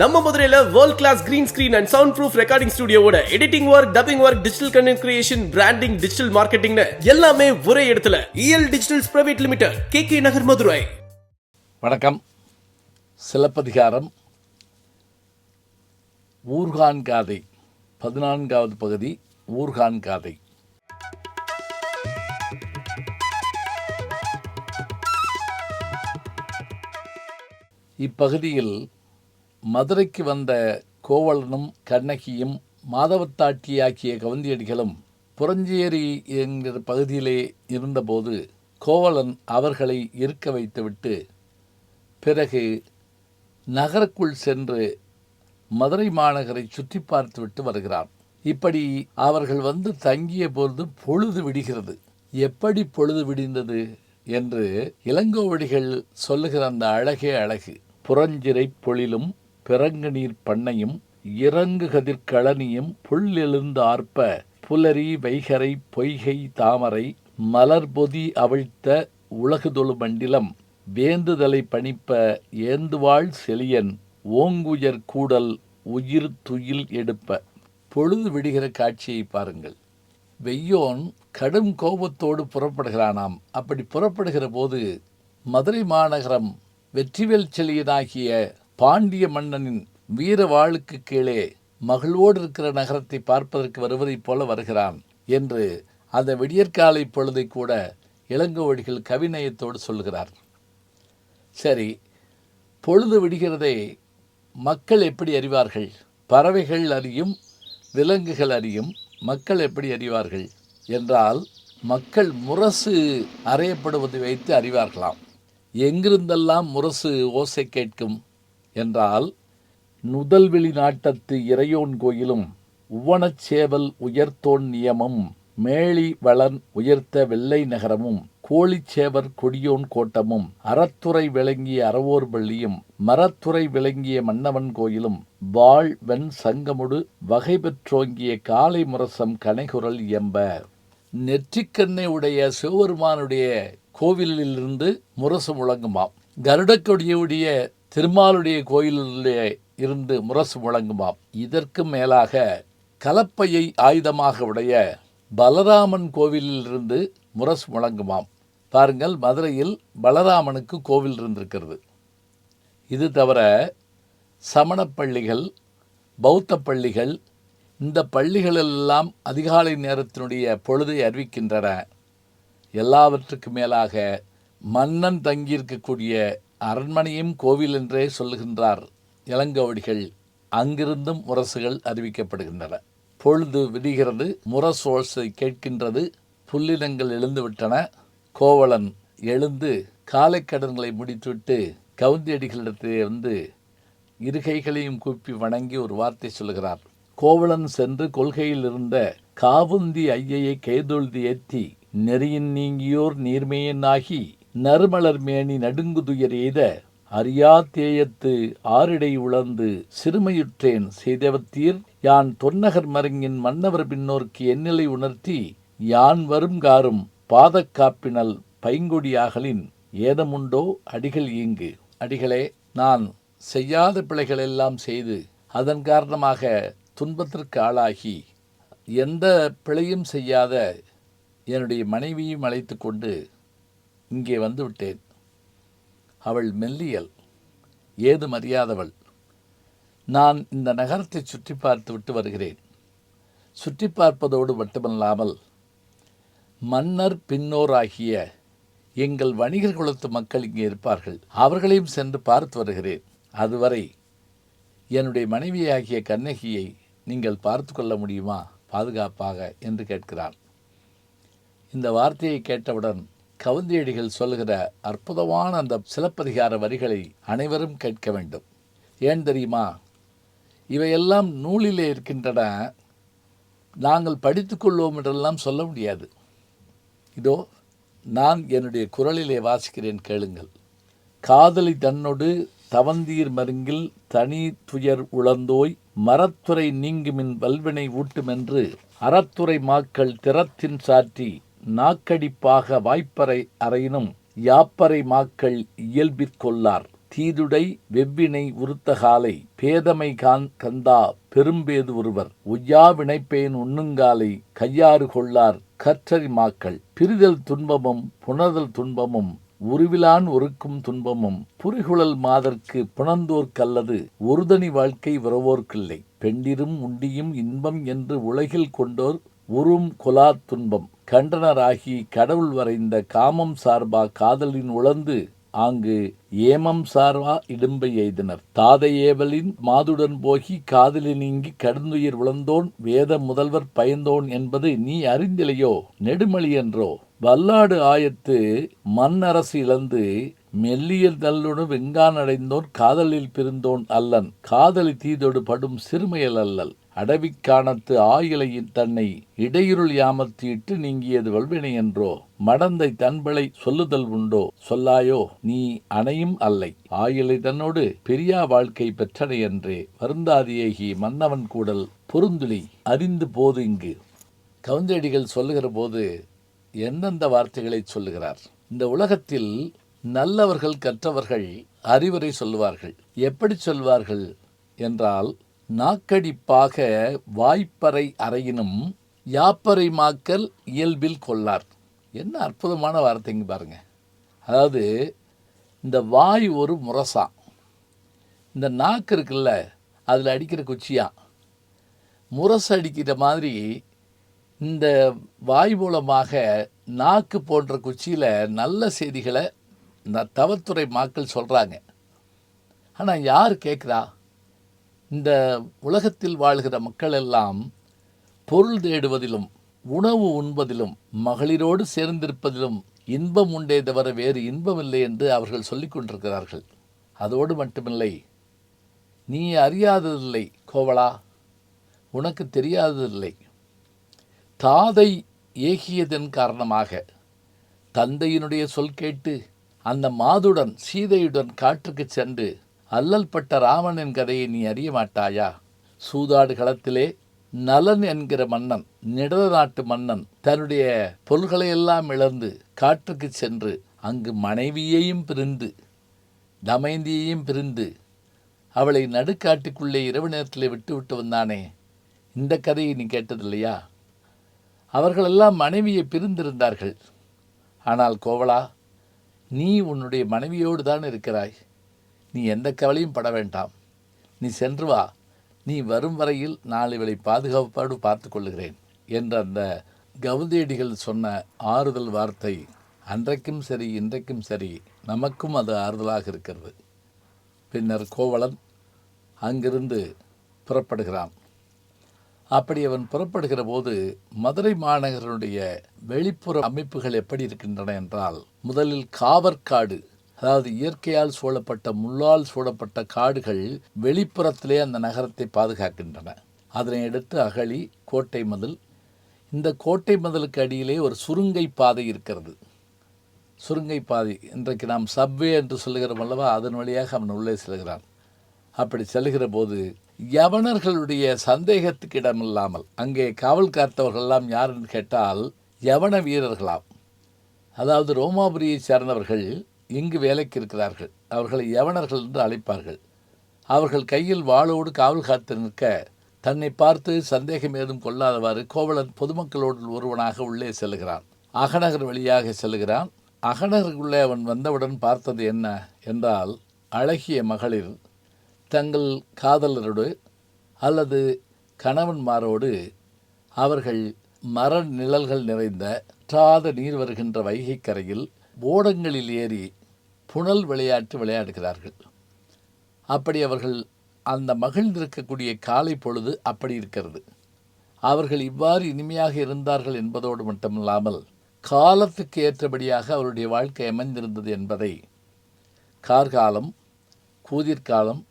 நம்ம மதுரையில world class green screen and soundproof recording ஸ்டுடியோட editing work dubbing work digital content creation branding digital மார்க்கெட்டிங்னு எல்லாமே ஒரே இடத்துல. EL digitals private limited K K Nagar Madurai வணக்கம். சிலப்பதிகாரம் ஊர்கான் காதை பதினான்காவது பகுதி ஊர்கான் காதை. இப்பகுதியில் மதுரைக்கு வந்த கோவலனும் கண்ணகியும் மாதவத்தாட்டியாக்கிய கவுந்தியடிகளும் புறஞ்சேரி என்கிற பகுதியிலே இருந்தபோது கோவலன் அவர்களை இருக்க வைத்துவிட்டு பிறகு நகருக்குள் சென்று மதுரை மாநகரை சுற்றி பார்த்துவிட்டு வருகிறான் இப்படி அவர்கள் வந்து தங்கிய பொழுது பொழுது விடுகிறது. எப்படி பொழுது விடிந்தது என்று இளங்கோவடிகள் சொல்லுகிற அந்த அழகே அழகு. புறஞ்சிரை பொழிலும் பிறங்குநீர் பண்ணையும் இறங்கு கதிர் புல்லெழுந்து ஆர்ப்ப புலரி வைகரை பொய்கை தாமரை மலர்பொதி அவிழ்த்த உலகுதொழு மண்டிலம் வேந்துதலை பணிப்ப ஏந்துவாள் செழியன் ஓங்குயர் கூடல் உயிர் துயில் எடுப்ப. பொழுது விடுகிற காட்சியை பாருங்கள். வெய்யோன் கடும் கோபத்தோடு புறப்படுகிறானாம். அப்படி புறப்படுகிற போது மதுரை மாநகரம் வெற்றிவேல் செழியனாகிய பாண்டிய மன்னனின் வீர வாளுக்கு கீழே மகிழ்வோடு இருக்கிற நகரத்தை பார்ப்பதற்கு வருவதைப் போல வருகிறான் என்று அந்த விடியற்காலை பொழுதை கூட இளங்கோவடிகள் கவிநயத்தோடு சொல்கிறார். சரி பொழுது விடுகிறதை மக்கள் எப்படி அறிவார்கள்? பறவைகள் அறியும் விலங்குகள் அறியும் மக்கள் எப்படி அறிவார்கள்? என்றால் மக்கள் முரசு அறையப்படுவதை வைத்து அறிவார்களாம். எங்கிருந்தெல்லாம் முரசு ஓசை கேட்கும்? என்றால் நுதல்வெளி நாட்டத்து இறையோன் கோயிலும் உவனச்சேவல் உயர்த்தோன் நியமம் மேளி வளன் உயர்த்த வெள்ளை நகரமும் கோழிச்சேவர் கொடியோன் கோட்டமும் அறத்துறை விளங்கிய அறவோர் பள்ளியும் மரத்துறை விளங்கிய மன்னவன் கோயிலும் வாழ் வெண் சங்கமுடு வகை பெற்றோங்கிய காலை முரசம் கனைகுரல் எம்ப நெற்றிக்கண்ணை உடைய சிவபெருமானுடைய கோவிலிலிருந்து முரசு முழங்குமாம். கருடக்கொடியுடைய திருமாலுடைய கோயிலிலே இருந்து முரசு முழங்குமாம். இதற்கு மேலாக கலப்பையை ஆயுதமாக உடைய பலராமன் கோவிலிலிருந்து முரசு முழங்குமாம். பாருங்கள் மதுரையில் பலராமனுக்கு கோவில் இருந்திருக்கிறது. இது தவிர சமணப்பள்ளிகள் பௌத்த பள்ளிகள் இந்த பள்ளிகளெல்லாம் அதிகாலை நேரத்தினுடைய பொழுதை அறிவிக்கின்றன. எல்லாவற்றுக்கு மேலாக மன்னன் தங்கியிருக்கக்கூடிய அரண்மனையும் கோவில் என்றே சொல்லுகின்றார் இளங்கோவடிகள். அங்கிருந்தும் முரசுகள் அறிவிக்கப்படுகின்றன. பொழுது விடுகிறது முரசோசை கேட்கின்றது புல்லினங்கள் எழுந்துவிட்டன. கோவலன் எழுந்து காலைக்கடன்களை முடித்துவிட்டு கவுந்தியடிகளிடத்திலே வந்து இருகைகளையும் கூப்பி வணங்கி ஒரு வார்த்தை சொல்லுகிறார். கோவலன் சென்று கொள்கையில் இருந்த காவுந்தி ஐயையை கைதொழுதி ஏற்றி நெறியின் நீங்கியோர் நீர்மையனாகி நறுமலர் மேனி நடுங்குதுயர் எய்த அறியா தேயத்து ஆரிடை உழந்து சிறுமையுற்றேன் செய்தவத்தீர். யான் தொன்னகர் மருங்கின் மன்னவர் பின்னோர்க்கு எண்ணிலை உணர்த்தி யான் வரும் காரும் பாதக்காப்பினல் பைங்கொடியாகலின் ஏதமுண்டோ அடிகள் ஈங்கு அடிகளே நான் செய்யாத பிழைகளெல்லாம் செய்து அதன் காரணமாக துன்பத்திற்கு ஆளாகி எந்த பிழையும் செய்யாத என்னுடைய மனைவியும் அழைத்து கொண்டு இங்கே வந்துவிட்டேன். அவள் மெல்லியல் ஏதும் அறியாதவள் நான் இந்த நகரத்தை சுற்றி பார்த்து விட்டு வருகிறேன். சுற்றி பார்ப்பதோடு மட்டுமல்லாமல் மன்னர் பின்னோராகிய எங்கள் வணிகர் குலத்து மக்கள் இங்கே இருப்பார்கள். அவர்களையும் சென்று பார்த்து வருகிறேன். அதுவரை என்னுடைய மனைவியாகிய கண்ணகியை நீங்கள் பார்த்து கொள்ள முடியுமா? பாதுகாப்பாக என்று கேட்கிறான். இந்த வார்த்தையை கேட்டவுடன் கவுந்தியடிகள் சொல்லுகிற அற்புதமான அந்த சிலப்பதிகார வரிகளை அனைவரும் கேட்க வேண்டும். ஏன் தெரியுமா? இவையெல்லாம் நூலிலே இருக்கின்றன. நாங்கள் படித்துக்கொள்வோம் என்றெல்லாம் சொல்ல முடியாது. இதோ நான் என்னுடைய குரலிலே வாசிக்கிறேன் கேளுங்கள். காதலி தன்னொடு தவந்தீர் மருங்கில் தனி துயர் உழந்தோய் மரத்துறை நீங்குமின் வல்வினை ஊட்டுமென்று அறத்துறை மாக்கள் திறத்தின் சாற்றி நாக்கடிப்பாக வாய்ப்பறை அறையினும் யாப்பறை மாக்கள் இயல்பிற்கொள்ளார். தீதுடை வெவ்வினை உறுத்தகாலை பேதமை கான் கந்தா பெரும்பேது ஒருவர். ஒய்யா வினைப்பேன் உண்ணுங்காலை கையாறு கொள்ளார் கற்றறி மாக்கள். பிரிதல் துன்பமும் புணர்தல் துன்பமும் உருவிலான் ஒருக்கும் துன்பமும் புரிகுழல் மாதர்க்கு புணர்ந்தோர்க்கல்லது ஒருதனி வாழ்க்கை உறவோர்க்கில்லை பெண்டிரும் உண்டியும் இன்பம் என்று உலகில் கொண்டோர் உறும் குலா துன்பம். கண்டனராகி கடவுள் வரைந்த காமம் சார்பா காதலின் உழந்து ஆங்கு ஏமம் சார்வா இடும்பை எய்தனர். தாதை ஏவலின் மாதுடன் போகி காதலி நீங்கி கடுந்துயிர் உழந்தோன் வேத முதல்வர் பயந்தோன் என்பது நீ அறிந்திலையோ? நெடுமலி என்றோ. வல்லாடு ஆயத்து மண்ணரசு இழந்து மெல்லிய நல்லுணு வெங்கான் அடைந்தோன் காதலில் பிரிந்தோன் அல்லன். காதலி தீதொடு படும் சிறுமையல் அல்லல். அடவிக்கானத்து ஆயிலையின் தன்னை இடையுருள் யாமத்திட்டு நீங்கியது வல்வினை என்றோ மடந்தை தன்பளை சொல்லுதல் உண்டோ சொல்லாயோ நீ அணையும் அல்லை. ஆயிலை தன்னோடு பெரியா வாழ்க்கை பெற்றனை என்றே வருந்தாதியேகி மன்னவன் கூடல் பொருந்துளி அறிந்து போது இங்கு. கவுந்தடிகள் சொல்லுகிற போது எந்தெந்த வார்த்தைகளை சொல்லுகிறார்? இந்த உலகத்தில் நல்லவர்கள் கற்றவர்கள் அறிவுரை சொல்லுவார்கள். எப்படி சொல்வார்கள்? என்றால் நாக்கடிப்பாக வாய்ப்பறை அறையினும் யாப்பறை மாக்கல் இயல்பில் கொள்ளார். என்ன அற்புதமான வார்த்தைங்க பாருங்க. அதாவது இந்த வாய் ஒரு முரசா. இந்த நாக்கு இருக்குல்ல அதில் அடிக்கிற குச்சியா. முரசு அடிக்கிற மாதிரி இந்த வாய் மூலமாக நாக்கு போன்ற குச்சியில் நல்ல செய்திகளை இந்த தவத்துறை மாக்கள் சொல்கிறாங்க ஆனால் யார் கேட்குறா இந்த உலகத்தில் வாழ்கிற மக்கள் எல்லாம் பொருள் தேடுவதிலும் உணவு உண்பதிலும் மகளிரோடு சேர்ந்திருப்பதிலும் இன்பம் உண்டே தவிர வேறு இன்பமில்லை என்று அவர்கள் சொல்லிக் கொண்டிருக்கிறார்கள். அதோடு மட்டுமில்லை நீ அறியாததில்லை கோவலா உனக்கு தெரியாததில்லை. தாதை ஏகியதன் காரணமாக தந்தையினுடைய சொல் கேட்டு அந்த மாதுடன் சீதையுடன் காற்றுக்கு சென்று அல்லல் பட்ட ராவணன் கதையை நீ அறிய மாட்டாயா? சூதாடு களத்திலே நலன் என்கிற மன்னன் நிடத நாட்டு மன்னன் தன்னுடைய பொருள்களையெல்லாம் இழந்து காற்றுக்கு சென்று அங்கு மனைவியையும் பிரிந்து தமைந்தியையும் பிரிந்து அவளை நடுக்காட்டுக்குள்ளே இரவு நேரத்தில் விட்டு விட்டு வந்தானே? இந்த கதையை நீ கேட்டதில்லையா? அவர்களெல்லாம் மனைவியை பிரிந்திருந்தார்கள். ஆனால் கோவலா நீ உன்னுடைய மனைவியோடு தான் இருக்கிறாய். நீ எந்த கவலையும் பட வேண்டாம். நீ சென்று வா. நீ வரும் வரையில் நான் இவளை பாதுகாப்பாடு பார்த்து கொள்ளுகிறேன் என்ற அந்த கவுதேடிகள் சொன்ன ஆறுதல் வார்த்தை அன்றைக்கும் சரி இன்றைக்கும் சரி நமக்கும் அது ஆறுதலாக இருக்கிறது. பின்னர் கோவலன் அங்கிருந்து புறப்படுகிறான். அப்படி அவன் புறப்படுகிற போது மதுரை மாநகரனுடைய வெளிப்புற அமைப்புகள் எப்படி இருக்கின்றன என்றால் முதலில் காவற்காடு அதாவது இயற்கையால் சூழப்பட்ட முள்ளால் சூழப்பட்ட காடுகள் வெளிப்புறத்திலே அந்த நகரத்தை பாதுகாக்கின்றன. அதனை அடுத்து அகழி கோட்டை மதில். இந்த கோட்டை மதிலுக்கு அடியிலே ஒரு சுருங்கை பாதை இருக்கிறது. சுருங்கை பாதை இன்றைக்கு நாம் சப்வே என்று சொல்லுகிறோம் அல்லவா? அதன் வழியாக அவன் உள்ளே செல்கிறான். அப்படி செல்கிற போது யவனர்களுடைய சந்தேகத்துக்கு இடமில்லாமல் அங்கே காவல் காத்தவர்கள்லாம் யாருன்னு கேட்டால் யவன வீரர்களாம். அதாவது ரோமாபுரியைச் சேர்ந்தவர்கள் இங்கு வேலைக்கு இருக்கிறார்கள்? அவர்களை யவனர்கள் என்று அழைப்பார்கள். அவர்கள் கையில் வாளோடு காவல் காத்து நிற்க தன்னை பார்த்து சந்தேகம் ஏதும் கொள்ளாதவாறு கோவலன் பொதுமக்களோடு ஒருவனாக உள்ளே செல்கிறான். அகநகர் வழியாக செல்கிறான். அகநகருக்குள்ளே அவன் வந்தவுடன் பார்த்தது என்ன என்றால் அழகிய மகளிர் தங்கள் காதலரோடு அல்லது கணவன்மாரோடு அவர்கள் மர நிழல்கள் நிறைந்த வற்றாத நீர் வருகின்ற வைகை கரையில் ஓடங்களில் ஏறி புனல் விளையாட்டு விளையாடுகிறார்கள். அப்படி அவர்கள் அந்த மகிழ்ந்திருக்கக்கூடிய காலை பொழுது அப்படி இருக்கிறது. அவர்கள் இவ்வாறு இனிமையாக இருந்தார்கள் என்பதோடு மட்டுமில்லாமல் காலத்துக்கு ஏற்றபடியாக அவருடைய வாழ்க்கை அமைந்திருந்தது என்பதை கார்காலம் கூதிர்காலம்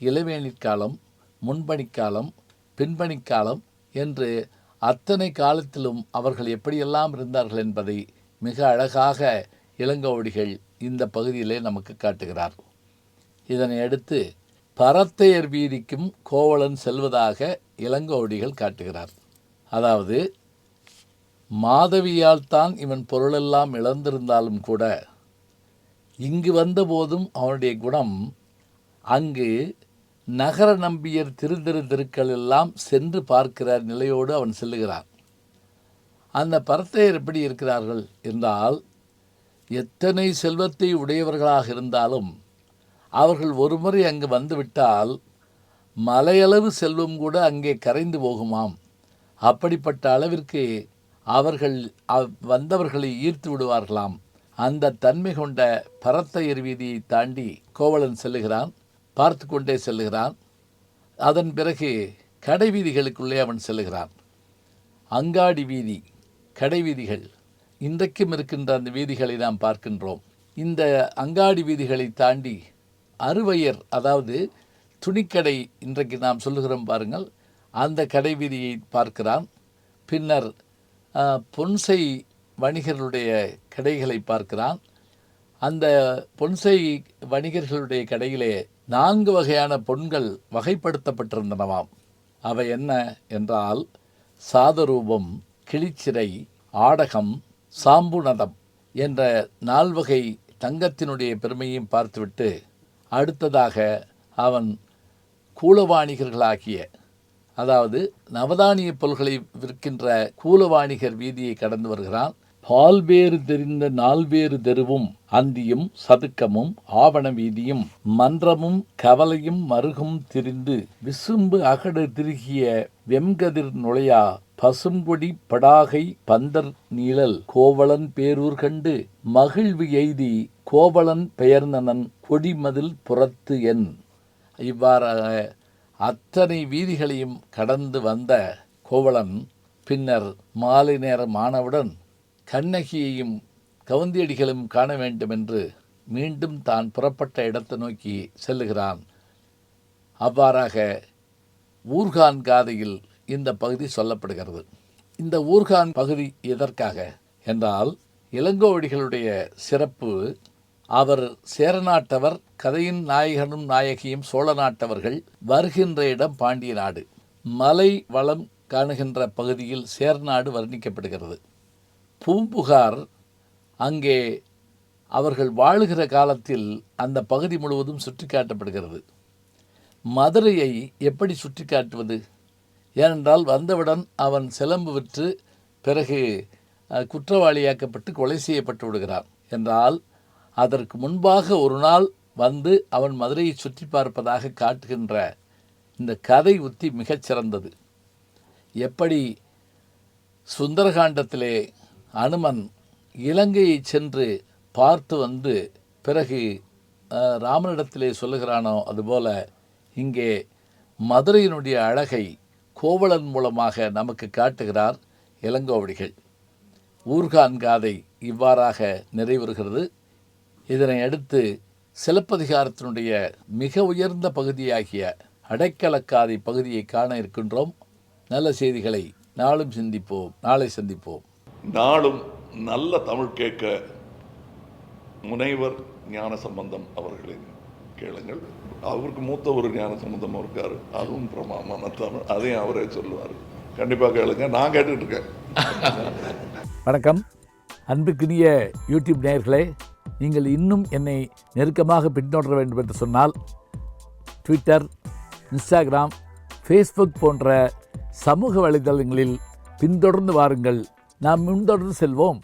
இளவேணிற்காலம் முன்பணிக்காலம் பின்பணிக்காலம் என்று அத்தனை காலத்திலும் அவர்கள் எப்படியெல்லாம் இருந்தார்கள் என்பதை மிக அழகாக இளங்கோவடிகள் இந்த பகுதியிலே நமக்கு காட்டுகிறார். இதனை அடுத்து பரத்தையர் வீதிக்கும் கோவலன் செல்வதாக இளங்கோவடிகள் காட்டுகிறார். அதாவது மாதவியால் தான் இவன் பொருளெல்லாம் இழந்திருந்தாலும் கூட இங்கு வந்தபோதும் அவனுடைய குணம் அங்கு நகர நம்பியர் திருந்திரு திருக்கள் எல்லாம் சென்று பார்க்கிறார் நிலையோடு அவன் செல்லுகிறான். அந்த பரத்தையர் எப்படி இருக்கிறார்கள் என்றால் எத்தனை செல்வத்தை உடையவர்களாக இருந்தாலும் அவர்கள் ஒருமுறை அங்கு வந்துவிட்டால் மலையளவு செல்வம் கூட அங்கே கரைந்து போகுமாம். அப்படிப்பட்ட அளவிற்கு அவர்கள் அவ்- வந்தவர்களை ஈர்த்து விடுவார்களாம். அந்த தன்மை கொண்ட பரத்தையர் வீதியை தாண்டி கோவலன் செல்லுகிறான் பார்த்து கொண்டே செல்லுகிறான். அதன் பிறகு கடை வீதிகளுக்குள்ளே அவன் செல்லுகிறான். அங்காடி வீதி கடை வீதிகள். இன்றைக்கும் இருக்கின்ற அந்த வீதிகளை நாம் பார்க்கின்றோம். இந்த அங்காடி வீதிகளை தாண்டி அறுவையர் அதாவது துணிக்கடை இன்றைக்கு நாம் சொல்லுகிறோம் பாருங்கள் அந்த கடை வீதியை பார்க்கிறான். பின்னர் பொன்சை வணிகர்களுடைய கடைகளை பார்க்கிறான். அந்த பொன்சை வணிகர்களுடைய கடையிலே நான்கு வகையான பொன்கள் வகைப்படுத்தப்பட்டிருந்தனவாம். அவை என்ன என்றால் சாதரூபம் கிளிச்சிறை ஆடகம் சாம்புநதம் என்ற நால்வகை தங்கத்தினுடைய பெருமையும் பார்த்துவிட்டு அடுத்ததாக அவன் கூலவாணிகர்களாகிய அதாவது நவதானிய பொருள்களை விற்கின்ற கூலவாணிகர் வீதியை கடந்து வருகிறான். பால்வேறு தெரிந்த நால்வேறு தெருவும் அந்தியும் சதுக்கமும் ஆவண வீதியும் மன்றமும் கவலையும் மருகும் திரிந்து விசும்பு அகடு திருகிய வெம்கதிர் நுழையா பசும்பொடி படாகை பந்தர் நீழல் கோவலன் பேரூர் கண்டு மகிழ்வு எய்தி கோவலன் பெயர்ந்தனன் கொடிமதில் புறத்து என். இவ்வாறாக அத்தனை வீதிகளையும் கடந்து வந்த கோவலன் பின்னர் மாலை நேரம் ஆனவுடன் கண்ணகியையும் கவுந்தியடிகளும் காண வேண்டும் என்று மீண்டும் தான் புறப்பட்ட இடத்தை நோக்கி செல்லுகிறான். அவ்வாறாக ஊர்கான் காதையில் இந்த பகுதி சொல்லப்படுகிறது. இந்த ஊர்கான் பகுதி எதற்காக என்றால் இளங்கோவடிகளுடைய சிறப்பு அவர் சேரநாட்டவர் கதையின் நாயகனும் நாயகியும் சோழ நாட்டவர்கள் வருகின்ற இடம் பாண்டிய நாடு. மலை வளம் காணுகின்ற பகுதியில் சேர்நாடு வர்ணிக்கப்படுகிறது. பூம்புகார் அங்கே அவர்கள் வாழுகிற காலத்தில் அந்த பகுதி முழுவதும் சுற்றி காட்டப்படுகிறது மதுரையை எப்படி சுற்றி காட்டுவது ஏனென்றால் வந்தவுடன் அவன் சிலம்பு விற்று பிறகு குற்றவாளியாக்கப்பட்டு கொலை செய்யப்பட்டு விடுகிறான். என்றால் அதற்கு முன்பாக ஒரு நாள் வந்து அவன் மதுரையை சுற்றி பார்ப்பதாக காட்டுகின்ற இந்த கதை உத்தி மிகச்சிறந்தது எப்படி சுந்தரகாண்டத்திலே அனுமன் இலங்கையை சென்று பார்த்து வந்து பிறகு ராமனிடத்திலே சொல்லுகிறானோ அதுபோல இங்கே மதுரையினுடைய அழகை கோவலன் மூலமாக நமக்கு காட்டுகிறார் இளங்கோவடிகள். ஊர்கான் காதை இவ்வாறாக நிறைவுறுகிறது. இதனை அடுத்து சிலப்பதிகாரத்தினுடைய மிக உயர்ந்த பகுதியாகிய அடைக்கலக்காதை பகுதியை காண இருக்கின்றோம். நல்ல செய்திகளை நாளும் சிந்திப்போம் நாளை சந்திப்போம். நாளும் நல்ல தமிழ் கேட்க முனைவர் ஞான சம்பந்தம் அவர்களின் கேளுங்கள். அவருக்கு மூத்த ஒரு ஞான சம்மந்தமாக இருக்கார். அதுவும் பிரமாமான தமிழ் அதையும் அவரே சொல்லுவார். கண்டிப்பாக கேளுங்க. நான் கேட்டுட்டு இருக்கேன். வணக்கம். அன்புக்குரிய யூடியூப் நேயர்களே நீங்கள் இன்னும் என்னை நெருக்கமாக பின்தொடர வேண்டும் என்று சொன்னால் ட்விட்டர் இன்ஸ்டாகிராம் ஃபேஸ்புக் போன்ற சமூக வலைதளங்களில் பின்தொடர்ந்து வாருங்கள். நாம் முன்தொடர்ந்து செல்வோம்.